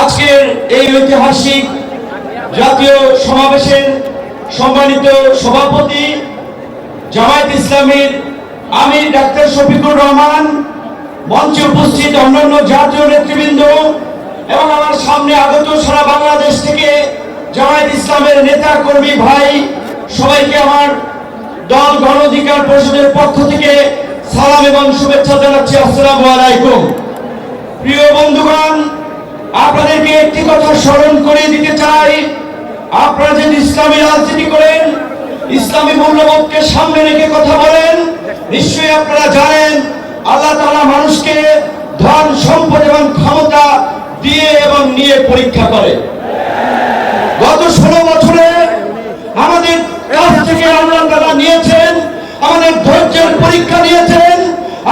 আজকের এই ঐতিহাসিক জাতীয় সমাবেশের সম্মানিত সভাপতি জামায়াত ইসলামের আমি ডাক্তার শফিকুর রহমান, মঞ্চে উপস্থিত অন্যান্য জাতীয় নেতৃবৃন্দ এবং আমার সামনে আগত সারা বাংলাদেশ থেকে জামায়াত ইসলামের নেতা কর্মী ভাই, সবাইকে আমার দল গণ অধিকার পরিষদের পক্ষ থেকে সালাম এবং শুভেচ্ছা জানাচ্ছি। আসসালামু আলাইকুম। প্রিয় বন্ধুগণ, আপনাদেরকে একটি কথা স্মরণ করে দিতে চাই। আপনারা যদি ইসলামী রাজনীতি করেন, ইসলামী মূল্যবোধকে সামনে রেখে কথা বলেন, নিশ্চয়ই আপনারা জানেন, আল্লাহ তাআলা মানুষকে ধন, সম্পদ এবং ক্ষমতা দিয়ে এবং নিয়ে পরীক্ষা করে। গত ষোলো বছরে আমাদের কাছ থেকে আল্লাহ তারা নিয়েছেন, আমাদের ধৈর্যের পরীক্ষা নিয়েছেন,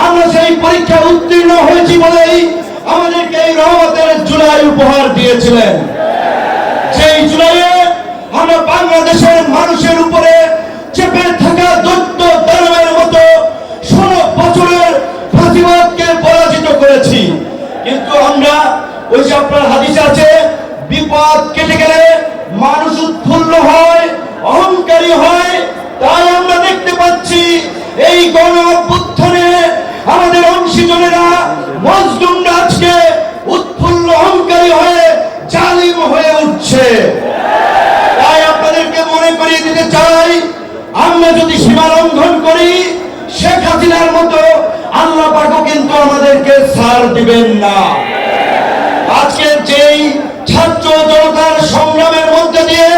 আমরা সেই পরীক্ষা জুলাই উপহার দিয়েছিলেন। সেই জুলাইয়ে আমরা বাংলাদেশের মানুষের উপরে চেপে থাকা দৈত্য দানবের মতো ষোলো বছরের ফাঁসিবাদকে পরাজিত করেছি। কিন্তু আমরা ওই যে আপনার হাদিস আছে বিপদ কেটে গেলে মানুষ উৎফুল্ল হয় অহংকারী হয় তাই আমরা দেখতে পাচ্ছি এই গণ অভ্যুত্থানে আমাদের অংশীজনেরা মজলুমরা আজকে উৎফুল্ল অহংকারী হয়ে জালিম হয়ে উঠছে তাই আপনাদেরকে মনে করিয়ে দিতে চাই আমরা যদি সীমা লঙ্ঘন করি, শেখ হাসিনার মতো আল্লাহ পাকও কিন্তু আমাদেরকে ছাড় দিবেন না। আজকে যেই ছাত্র জনতার সংগ্রামের মধ্যে দিয়ে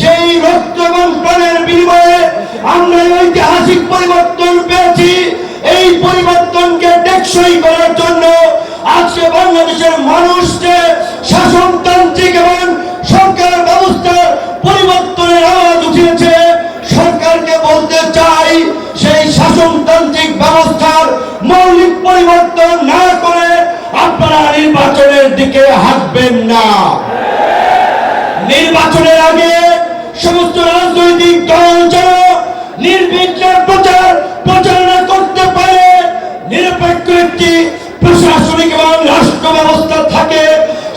যেই রক্ত এবং প্রাণের বিনিময়ে আমরা ঐতিহাসিক পরিবর্তন পেয়েছি, এই পরিবর্তনকে টেকসই করার জন্য আজকে বাংলাদেশের মানুষকে পরিবর্তন না করে আপনারা নির্বাচনের দিকে হাঁটবেন না। নির্বাচনের আগে সমস্ত রাজনৈতিক দল যেন নির্বিঘ্নে প্রচার প্রচারণা করতে পারে। নিরপেক্ষ একটি প্রশাসনিক এবং রাষ্ট্র ব্যবস্থা থাকে,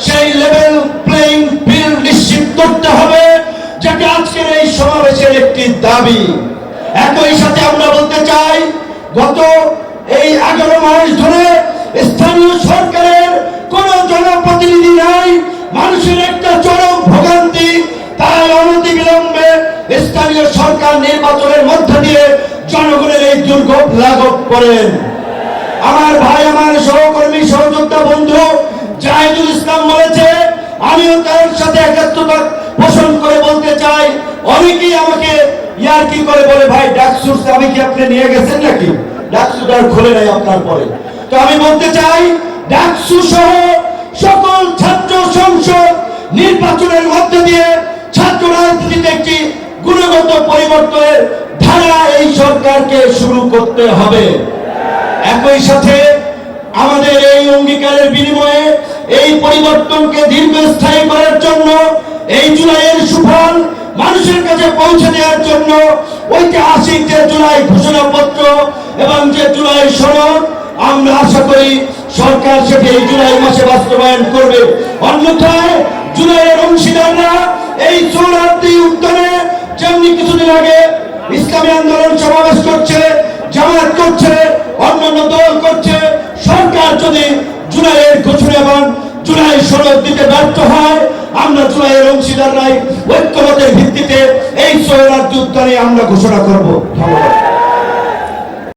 সেই লেভেল প্লেইং ফিল্ড নিশ্চিত করতে হবে যেটা আজকের এই সমাবেশের একটি দাবি। একই সাথে আমরা বলতে চাই, গত এই এগারো মাস ধরে স্থানীয় সরকারের কোন জনপ্রতিনিধি নাই, মানুষের একটা চরম ভোগান্তি, তাই অনতি বিলম্বে স্থানীয় সরকার নির্বাচনের মধ্য দিয়ে জনগণের এই দুর্ভোগ লাঘব করেন। আমার ভাই, আমার সহকর্মী, সহযোদ্ধা বন্ধু জাহিদুল ইসলাম বলেছে, আমিও তার সাথে একাত্মতা পোষণ করে বলতে চাই। অনেকেই আমাকে ইয়ার কি করে বলে, ভাই ডাকসুর আমি কি আপনি নিয়ে গেছেন নাকি? ডাকসুটা খুলে নাই আপনার পরে। তো আমি বলতে চাই ডাকসু সহ সকল ছাত্র সংসদ নির্বাচনের মধ্যে দিয়ে ছাত্র রাজনীতিতে একটি গুণগত পরিবর্তনের ধারা এই সরকারকে শুরু করতে হবে। একই সাথে আমাদের এই অঙ্গীকারের বিনিময়ে এই পরিবর্তনকে দীর্ঘস্থায়ী করার জন্য, এই জুলাইয়ের সুফল মানুষের কাছে পৌঁছে দেওয়ার জন্য ঐতিহাসিক যে জুলাই ঘোষণাপত্র এবং যে জুলাই সনদ, আমরা আশা করি সরকার সেটি এই জুলাই মাসে বাস্তবায়ন করবে। অন্যথায় জুলাইয়ের অংশীদাররা এই চৌরাত্রি উদ্যানে যেমনি কিছুদিন আগে ইসলামী আন্দোলন সমাবেশ করছে জামাত করছে, অন্যান্য দল করছে, সরকার যদি জুলাইয়ের ঘোষণা এবং জুলাই সনদ দিতে ব্যর্থ হয় আমরা জুলাইয়ের অংশীদার নাই ঐক্যমতের ভিত্তিতে এই সৈরার যুদ্ধ নিয়ে আমরা ঘোষণা করব। ধন্যবাদ।